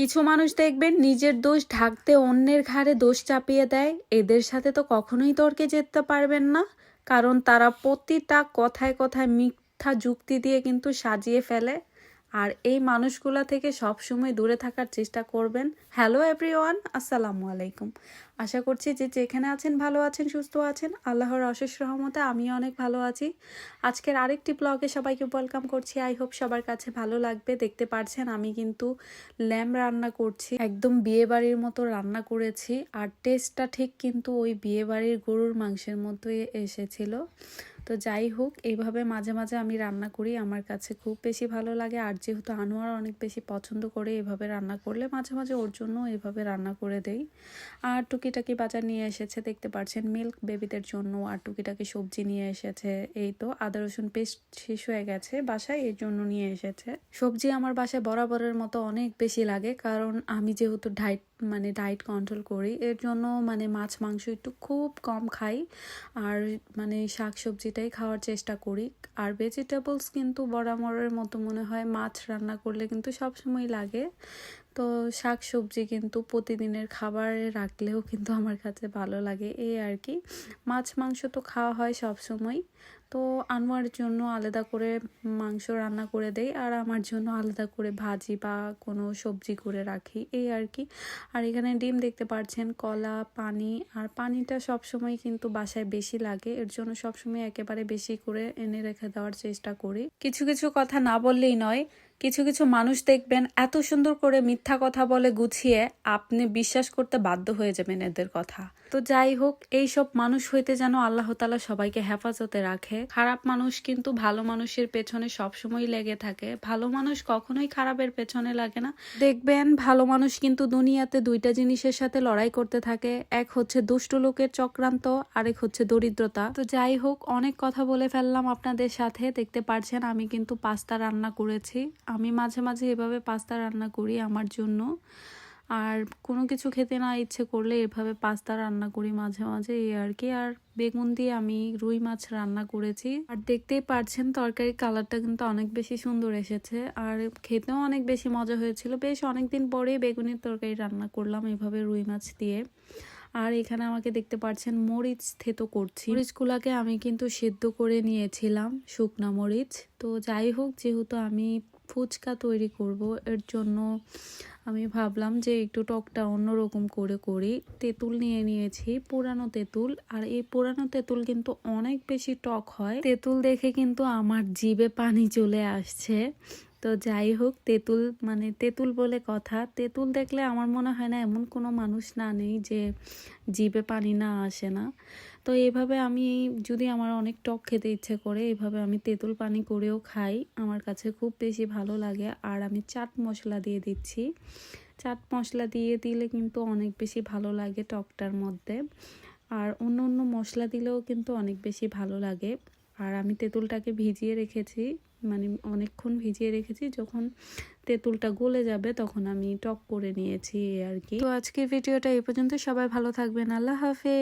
কিছু মানুষ দেখবেন নিজের দোষ ঢাকতে অন্যের ঘাড়ে দোষ চাপিয়ে দেয়। এদের সাথে তো কখনোই তর্কে যেতে পারবেন না। কারণ তারা প্রতিটা কথায় কথায় মিথ্যা যুক্তি দিয়ে কিন্তু সাজিয়ে ফেলে। আর এই মানুষগুলা থেকে সবসময় দূরে থাকার চেষ্টা করবেন। হ্যালো এভরিওয়ান আসসালামু আলাইকুম। আশা করছি যে যেখানে আছেন ভালো আছেন, সুস্থ আছেন। আল্লাহর অশেষ রহমতে আমিও অনেক ভালো আছি। আজকের আরেকটি ব্লগে সবাইকে ওয়েলকাম করছি। আই হোপ সবার কাছে ভালো লাগবে। দেখতে পারছেন, আমি কিন্তু ল্যাম্ব রান্না করছি। একদম বিয়ে বাড়ির মতো রান্না করেছি। আর টেস্টটা ঠিক কিন্তু ওই বিয়ে বাড়ির গরুর মাংসের মতোই এসেছিল। তো যাই হোক এইভাবে মাঝে মাঝে আমি রান্না করি। আমার কাছে খুব বেশি ভালো লাগে। আর যেহেতু আনোয়ার অনেক বেশি পছন্দ করে এভাবে রান্না করলে মাঝে মাঝে ওর জন্য এভাবে রান্না করে দেই। আর টুকিটাকি বাজার নিয়ে এসেছে, দেখতে পাচ্ছেন মিল্ক বেবিদের জন্য। আর টুকিটাকি সবজি নিয়ে এসেছে, এই তো, আদা, রসুন পেস্ট শেষ হয়ে গেছে বাসায়, এর জন্য নিয়ে এসেছে। সবজি আমার বাসায় বরাবরের মতো অনেক বেশি লাগে, কারণ আমি যেহেতু ডায়েট মানে ডায়েট কন্ট্রোল করি, এর জন্য মানে মাছ, মাংস একটু খুব কম খাই। আর মানে শাক সবজিটাই খাওয়ার চেষ্টা করি। আর ভেজিটেবলস কিন্তু বরাবরের মতো মনে হয় মাছ রান্না করলে কিন্তু সবসময় লাগে। তো শাক সবজি কিন্তু প্রতিদিনের খাবারে রাখলেও কিন্তু আমার কাছে ভালো লাগে এই আর কি। মাছ, মাংস তো খাওয়া হয় সব সময়। তো আনোয়ার জন্য আলাদা করে মাংস রান্না করে দেই, আর আমার জন্য আলাদা করে ভাজি বা কোনো সবজি করে রাখি এই আর কি। আর এখানে ডিম দেখতে পাচ্ছেন কলা, পানি, আর পানিটা সব সময় কিন্তু বাসায় বেশি লাগে, এর জন্য সবসময় একেবারে বেশি করে এনে রেখে দেওয়ার চেষ্টা করি। কিছু কিছু কথা না বললেই নয় কিছু কিছু মানুষ দেখবেন এত সুন্দর করে মিথ্যা কথা বলে গুছিয়ে আপনি বিশ্বাস করতে বাধ্য হয়ে যাবেন এদের কথা। তো যাই হোক এই সব মানুষ হইতে যেন আল্লাহ তালা সবাইকে হেফাজতে রাখে। খারাপ মানুষ কিন্তু ভালো মানুষের পেছনে সবসময় লেগে থাকে। ভালো মানুষ কখনোই খারাপের পেছনে লাগে না। দেখবেন ভালো মানুষ কিন্তু দুনিয়াতে দুইটা জিনিসের সাথে লড়াই করতে থাকে। এক হচ্ছে দুষ্ট লোকের চক্রান্ত, আরেক হচ্ছে দরিদ্রতা। তো যাই হোক, অনেক কথা বলে ফেললাম আপনাদের সাথে। দেখতে পারছেন, আমি কিন্তু পাস্তা রান্না করেছি। আমি মাঝে মাঝে এভাবে পাস্তা রান্না করি আমার জন্য। আর কোনো কিছু খেতে না ইচ্ছে করলে এভাবে পাস্তা রান্না করি মাঝে মাঝে, এই আর কি। আর বেগুন দিয়ে আমি রুই মাছ রান্না করেছি। আর দেখতেই পারছেন তরকারির কালারটা কিন্তু অনেক বেশি সুন্দর এসেছে। আর খেতেও অনেক বেশি মজা হয়েছিল। বেশ অনেকদিন পরে বেগুনের তরকারি রান্না করলাম এভাবে রুই মাছ দিয়ে। আর এখানে আমাকে দেখতে পাচ্ছেন মরিচ থেতো করছি। মরিচগুলাকে আমি কিন্তু সেদ্ধ করে নিয়েছিলাম শুকনা মরিচ। তো যাই হোক, যেহেতু আমি ফুচকা তৈরি করব। এর জন্য আমি ভাবলাম যে একটু টকটা অন্যরকম করে করি। তেঁতুল নিয়ে নিয়েছি, পুরানো তেঁতুল। আর এই পুরানো তেঁতুল কিন্তু অনেক বেশি টক হয়। তেঁতুল দেখে কিন্তু আমার জিভে পানি চলে আসছে। তো যাই হোক, তেঁতুল মানে তেঁতুল বলে কথা। তেঁতুল দেখলে আমার মনে হয় না এমন কোনো মানুষ না নেই যে জিভে পানি না আসে না। তো এভাবে আমি যদি আমার অনেক টক খেতে ইচ্ছে করে, এভাবে আমি তেঁতুল পানি করেও খাই। আমার কাছে খুব বেশি ভালো লাগে। আর আমি চাট মশলা দিয়ে দিচ্ছি। চাট মশলা দিয়ে দিলে কিন্তু অনেক বেশি ভালো লাগে টকটার মধ্যে। আর অন্য অন্য মশলা দিলেও কিন্তু অনেক বেশি ভালো লাগে। আর আমি তেঁতুলটাকে ভিজিয়ে রেখেছি। মানে অনেকক্ষণ ভিজিয়ে রেখেছি, যখন তেঁতুলটা গলে যাবে তখন আমি টক করে নিয়েছি আর কি। তো আজকের ভিডিওটা এই পর্যন্ত, সবাই ভালো থাকবেন, আল্লাহ হাফেজ।